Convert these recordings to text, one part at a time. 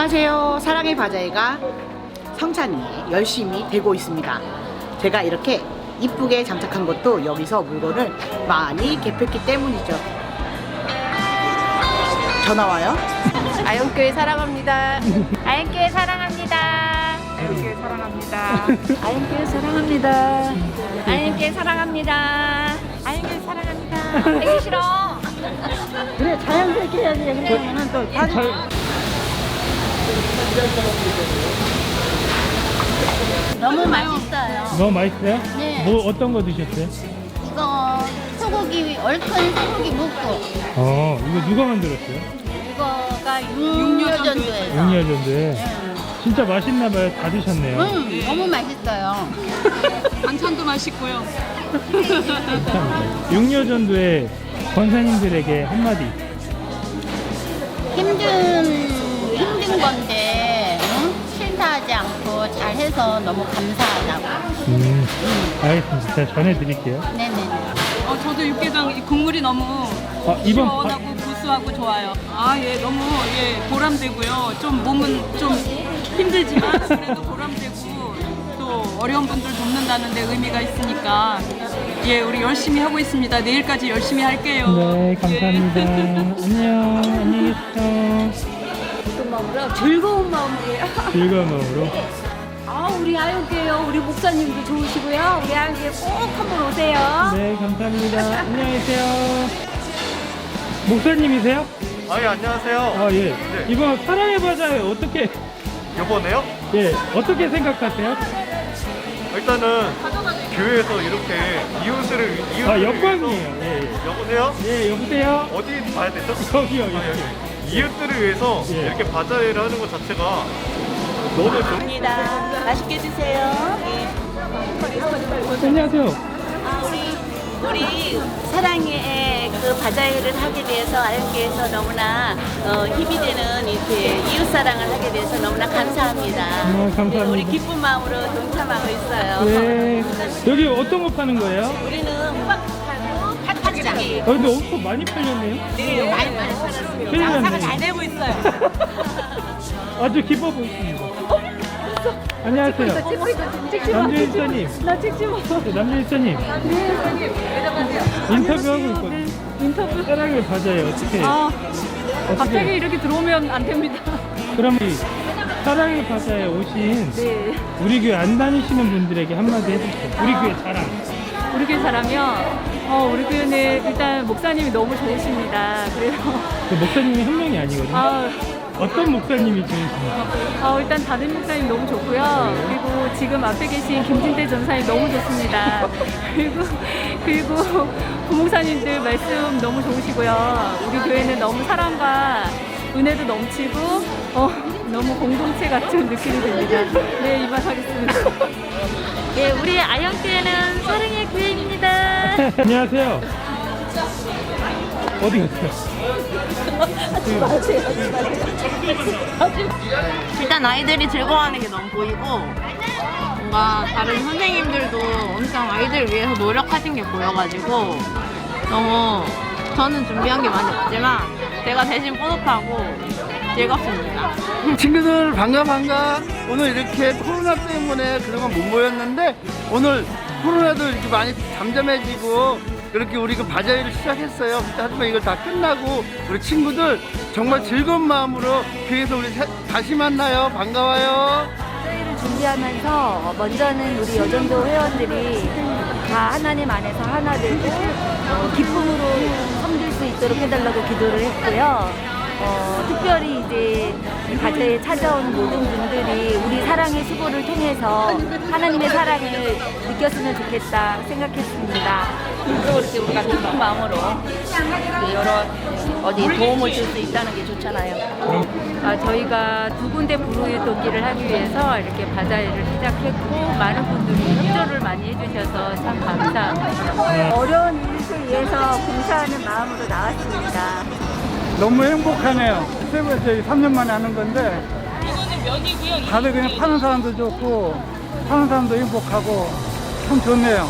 안녕하세요. 사랑의 바자회가 성찬이에 열심히 되고 있습니다. 제가 이렇게 이쁘게 장착한 것도 여기서 물건을 많이 갭했기 때문이죠. 전화 와요? 아영교회 사랑합니다. 아영교회 사랑합니다. 아영교회 사랑합니다. 아영교회 사랑합니다. 아영교회 사랑합니다. 아영교회 사랑합니다. 되기 싫어. 그래 자연스럽게 해야지. 그러면은 또 다... 너무 맛있어요. 너무 맛있어요? 네. 뭐 어떤 거 드셨어요? 이거 소고기 얼큰 소고기 묵고 어 이거 누가 만들었어요? 이거가 육류전도에서. 용리아전도에 진짜 맛있나 봐요. 다 드셨네요. 음, 너무 맛있어요. 반찬도 맛있고요. 용리아전도에 권사님들에게 한마디. 잘해서 너무 감사하다고. 음, 알겠습니다. 제가 전해드릴게요. 네네네. 어, 저도 육개장 이 국물이 너무 아, 이번 시원하고 구수하고 좋아요. 아, 예, 너무 예, 보람되고요. 좀 몸은 좀 힘들지만 그래도 보람되고 또 어려운 분들 돕는다는 데 의미가 있으니까 예, 우리 열심히 하고 있습니다. 내일까지 열심히 할게요. 네, 감사합니다. 예. 안녕. 안녕히 계세요. 마음으로 즐거운 마음으로요. 즐거운 마음으로. 아 우리 아육교요 우리 목사님도 좋으시고요. 우리 아육교 꼭 한번 오세요. 네, 감사합니다. 안녕히 계세요. 목사님이세요? 아, 예, 안녕하세요. 아, 예. 네. 이번 사랑의 바자회 어떻게, 요번에요? 예, 어떻게 생각하세요? 일단은 교회에서 이렇게 이웃을 이웃을 아, 영광이에요. 예, 예. 위해서- 여보세요? 예, 여보세요? 어디 봐야 되죠? 여기요, 아, 여기. 여기. 이웃들을 위해서 예. 이렇게 바자회를 하는 것 자체가 너무 좋 맛있게 드세요. 안녕하세요. 아, 우리 우리 사랑의 그 바자회를 하게 돼서 아영교에서 너무나 어, 힘이 되는 이렇게 이웃 사랑을 하게 돼서 너무나 감사합니다. 감사합니다. 네, 우리 기쁜 마음으로 동참하고 있어요. 네. 여기 어떤 거 파는 거예요? 우리는 호박하고 팥죽이 아, 근데 엄청 많이 팔렸네요. 네, 많이 많이 팔았습니다. 큰일. 장사가 잘 되고 있어요. 아주 기뻐 보이십니다. 안녕하세요. 남주 일사님. 나 찍지 마. 네, 남주 일사님. 인터뷰하고 있거든요. 인터뷰? 사랑을 받아요. 어떻게? 아, 어떻게? 갑자기 이렇게 들어오면 안 됩니다. 그럼 이 사랑의 바다에 오신 네. 우리 교회 안 다니시는 분들에게 한마디 해주세요. 우리 교회 자랑. 우리 교회 사람이요. 어, 우리 교회는 일단 목사님이 너무 좋으십니다. 그래서 그 목사님이 한 명이 아니거든요. 아, 어떤 목사님이 좋으십니까? 어, 일단 다른 목사님 너무 좋고요. 그리고 지금 앞에 계신 김진태 전사님 너무 좋습니다. 그리고 그리고 부목사님들 말씀 너무 좋으시고요. 우리 교회는 너무 사랑과 은혜도 넘치고 어, 너무 공동체 같은 느낌이 듭니다. 네, 이만하겠습니다. 예, 우리 아영교회는 사랑의 교회입니다. 안녕하세요. 어디 갔어요? 일단 아이들이 즐거워하는 게 너무 보이고 뭔가 다른 선생님들도 엄청 아이들을 위해서 노력하신 게 보여가지고 너무 저는 준비한 게 많이 없지만 제가 대신 뿌듯하고 즐겁습니다. 친구들 반가 반가 오늘 이렇게 코로나 때문에 그동안 못 모였는데 오늘 코로나도 이렇게 많이 잠잠해지고 그렇게 우리 그 바자회를 시작했어요. 하지만 이걸 다 끝나고 우리 친구들 정말 즐거운 마음으로 교회에서 우리 사- 다시 만나요. 반가워요. 저희를 준비하면서 먼저는 우리 여전도 회원들이 다 하나님 안에서 하나 되고 어, 기쁨으로 섬길 수 있도록 해달라고 기도를 했고요. 어, 특별히 이제 이 바자에 찾아온 모든 분들이 우리 사랑의 수고를 통해서 하나님의 사랑을 느꼈으면 좋겠다 생각했습니다. 또 이렇게 우리가 기쁜 마음으로 그 여러 어디 도움을 줄 수 있다는 게 좋잖아요. 아, 저희가 두 군데 부르의 동기를 하기 위해서 이렇게 바자회를 시작했고 많은 분들이 협조를 많이 해주셔서 참 감사합니다. 어려운 이웃을 위해서 봉사하는 마음으로 나왔습니다. 너무 행복하네요 세번 저희 3년 만에 하는 건데 다들 그냥 파는 사람도 좋고 파는 사람도 행복하고 참 좋네요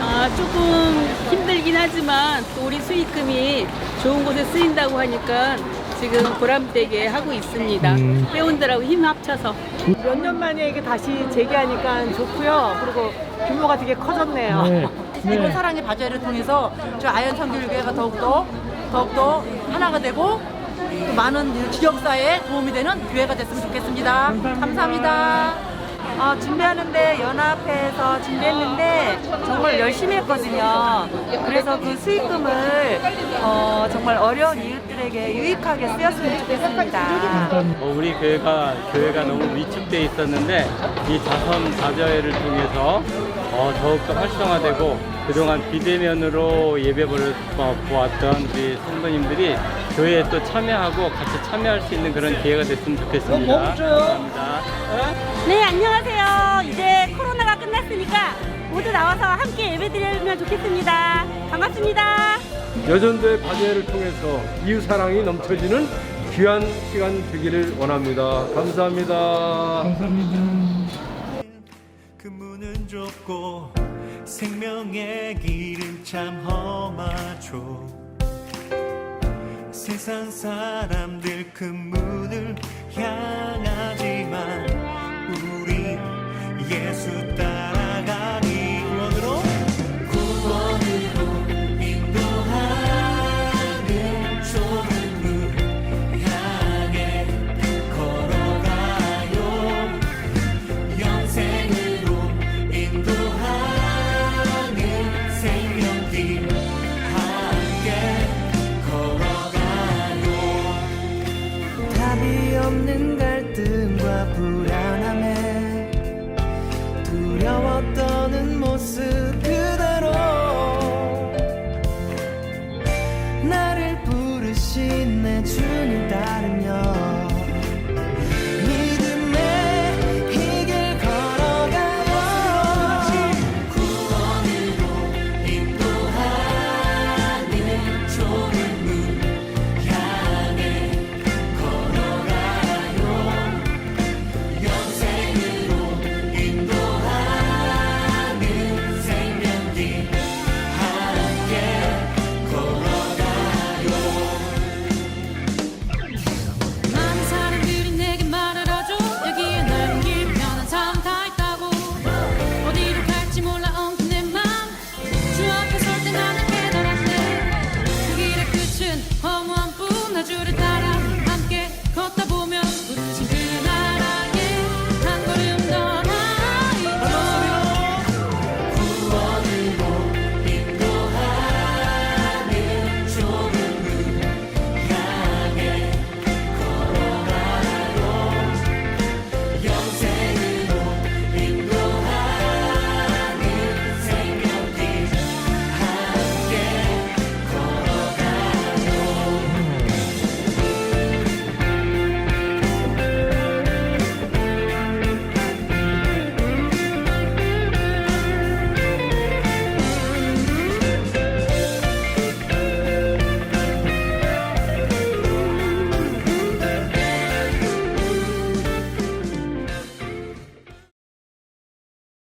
아, 조금 힘들긴 하지만 또 우리 수익금이 좋은 곳에 쓰인다고 하니까 지금 보람되게 하고 있습니다. 음. 회원들하고 힘 합쳐서. 몇 년 만에 이게 다시 재개하니까 좋고요. 그리고 규모가 되게 커졌네요. 네. 네. 사랑의 바자회를 통해서 저 아연 성교육회가 더욱더 더욱더 하나가 되고 또 많은 지역사회에 도움이 되는 교회가 됐으면 좋겠습니다. 감사합니다. 어, 준비하는데 연합회에서 준비했는데 정말 열심히 했거든요. 그래서 그 수익금을 어, 정말 어려운 이웃들에게 유익하게 쓰였으면 좋겠습니다. 어, 우리 교회가 교회가 너무 위축돼 있었는데 이 자선 바자회를 통해서 어, 더욱더 활성화되고 그동안 비대면으로 예배를 어, 보았던 우리 성도님들이 교회에 또 참여하고 같이 참여할 수 있는 그런 기회가 됐으면 좋겠습니다. 감사합니다. 네, 안녕하세요. 이제 코로나가 끝났으니까 모두 나와서 함께 예배드리면 좋겠습니다. 반갑습니다. 여전도의 바제회를 통해서 이웃 사랑이 넘쳐지는 귀한 시간 되기를 원합니다. 감사합니다. 감사합니다. 좁고 생명의 길은 참 험하죠. 세상 사람들 그 문을 향하지만 우리 예수 따라 주님 따